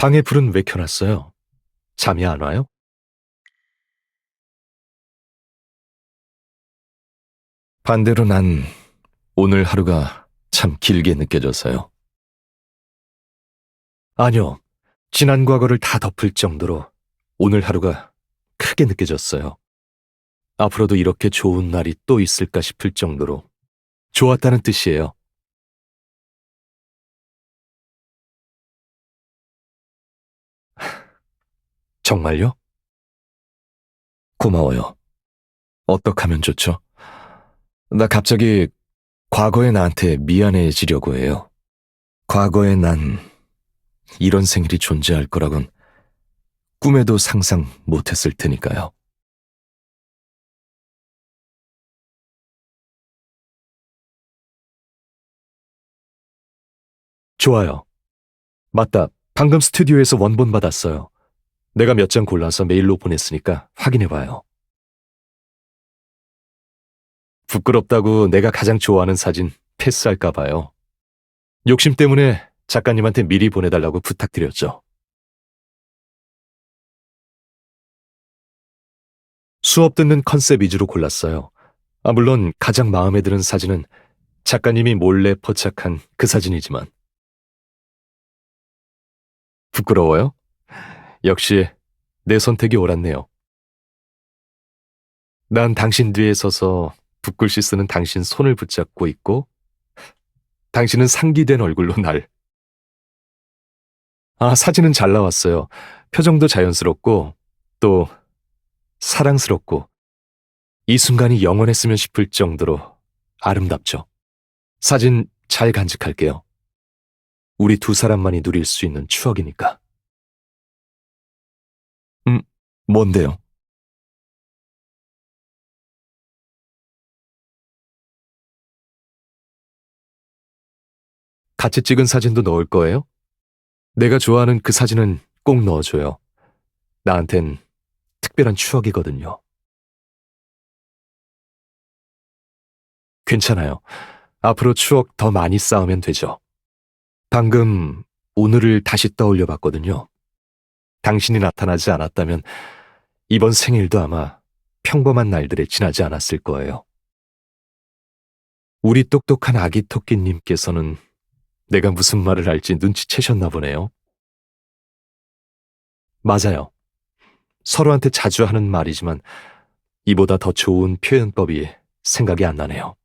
방에 불은 왜 켜놨어요? 잠이 안 와요? 반대로 난 오늘 하루가 참 길게 느껴져서요. 아니요. 지난 과거를 다 덮을 정도로 오늘 하루가 크게 느껴졌어요. 앞으로도 이렇게 좋은 날이 또 있을까 싶을 정도로 좋았다는 뜻이에요. 정말요? 고마워요. 어떻게 하면 좋죠? 나 갑자기 과거의 나한테 미안해지려고 해요. 과거의 난 이런 생일이 존재할 거라곤 꿈에도 상상 못했을 테니까요. 좋아요. 맞다. 방금 스튜디오에서 원본 받았어요. 내가 몇 장 골라서 메일로 보냈으니까 확인해봐요. 부끄럽다고 내가 가장 좋아하는 사진 패스할까봐요. 욕심 때문에 작가님한테 미리 보내달라고 부탁드렸죠. 수업 듣는 컨셉 위주로 골랐어요. 아, 물론 가장 마음에 드는 사진은 작가님이 몰래 포착한 그 사진이지만. 부끄러워요? 역시 내 선택이 옳았네요. 난 당신 뒤에 서서 붓글씨 쓰는 당신 손을 붙잡고 있고, 당신은 상기된 얼굴로 날. 아, 사진은 잘 나왔어요. 표정도 자연스럽고, 또, 사랑스럽고, 이 순간이 영원했으면 싶을 정도로 아름답죠. 사진 잘 간직할게요. 우리 두 사람만이 누릴 수 있는 추억이니까. 뭔데요? 같이 찍은 사진도 넣을 거예요? 내가 좋아하는 그 사진은 꼭 넣어줘요. 나한텐 특별한 추억이거든요. 괜찮아요. 앞으로 추억 더 많이 쌓으면 되죠. 방금 오늘을 다시 떠올려 봤거든요. 당신이 나타나지 않았다면 이번 생일도 아마 평범한 날들에 지나지 않았을 거예요. 우리 똑똑한 아기 토끼님께서는 내가 무슨 말을 할지 눈치채셨나 보네요. 맞아요. 서로한테 자주 하는 말이지만 이보다 더 좋은 표현법이 생각이 안 나네요.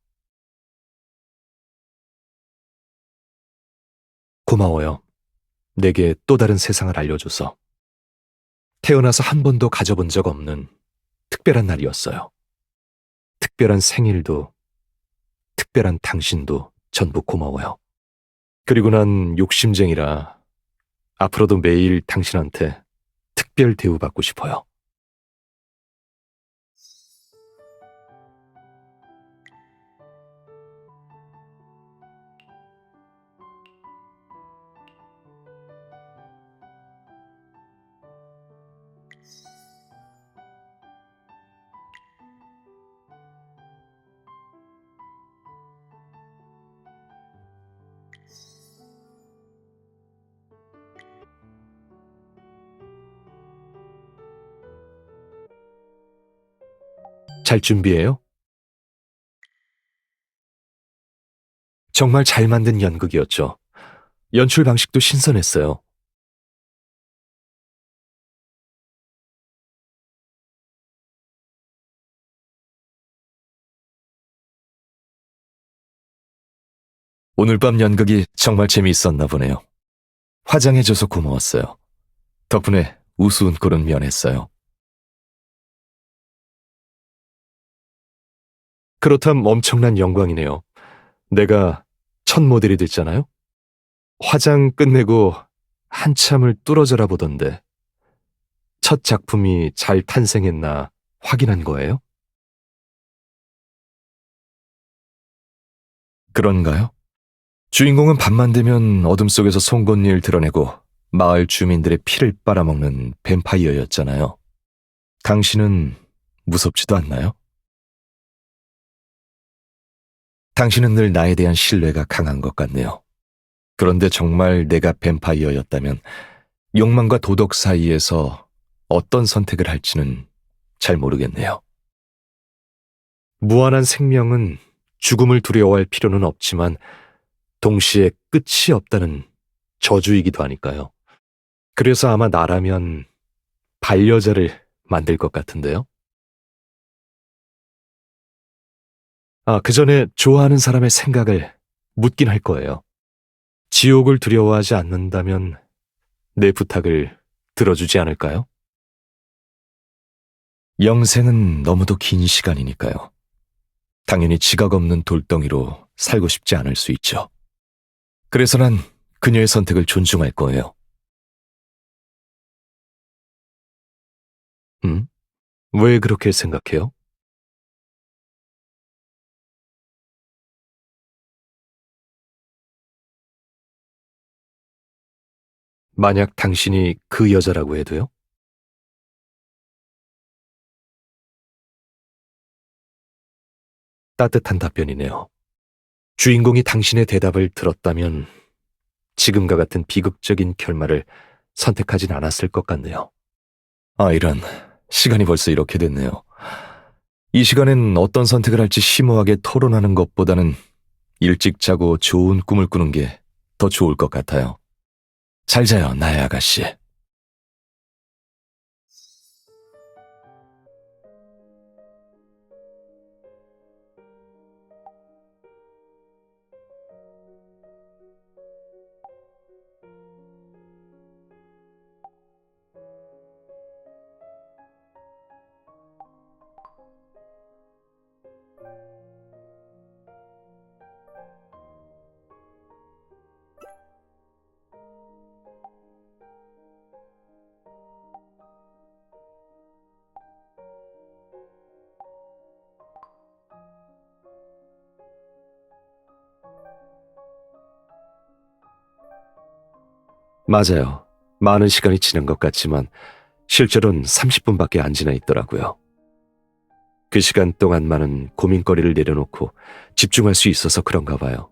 고마워요. 내게 또 다른 세상을 알려줘서. 태어나서 한 번도 가져본 적 없는 특별한 날이었어요. 특별한 생일도, 특별한 당신도 전부 고마워요. 그리고 난 욕심쟁이라 앞으로도 매일 당신한테 특별 대우받고 싶어요. 잘 준비해요? 정말 잘 만든 연극이었죠. 연출 방식도 신선했어요. 오늘 밤 연극이 정말 재미있었나 보네요. 화장해줘서 고마웠어요. 덕분에 우스운 꼴은 면했어요. 그렇담 엄청난 영광이네요. 내가 첫 모델이 됐잖아요? 화장 끝내고 한참을 뚫어져라 보던데. 첫 작품이 잘 탄생했나 확인한 거예요? 그런가요? 주인공은 밤만 되면 어둠 속에서 송곳니를 드러내고 마을 주민들의 피를 빨아먹는 뱀파이어였잖아요. 당신은 무섭지도 않나요? 당신은 늘 나에 대한 신뢰가 강한 것 같네요. 그런데 정말 내가 뱀파이어였다면 욕망과 도덕 사이에서 어떤 선택을 할지는 잘 모르겠네요. 무한한 생명은 죽음을 두려워할 필요는 없지만 동시에 끝이 없다는 저주이기도 하니까요. 그래서 아마 나라면 반려자를 만들 것 같은데요. 아, 그 전에 좋아하는 사람의 생각을 묻긴 할 거예요. 지옥을 두려워하지 않는다면 내 부탁을 들어주지 않을까요? 영생은 너무도 긴 시간이니까요. 당연히 지각 없는 돌덩이로 살고 싶지 않을 수 있죠. 그래서 난 그녀의 선택을 존중할 거예요. 음? 왜 그렇게 생각해요? 만약 당신이 그 여자라고 해도요? 따뜻한 답변이네요. 주인공이 당신의 대답을 들었다면 지금과 같은 비극적인 결말을 선택하진 않았을 것 같네요. 아, 이런. 시간이 벌써 이렇게 됐네요. 이 시간엔 어떤 선택을 할지 심오하게 토론하는 것보다는 일찍 자고 좋은 꿈을 꾸는 게 더 좋을 것 같아요. 잘 자요, 나의 아가씨. 맞아요. 많은 시간이 지난 것 같지만 실제로는 30분밖에 안 지나 있더라고요. 그 시간 동안만은 고민거리를 내려놓고 집중할 수 있어서 그런가 봐요.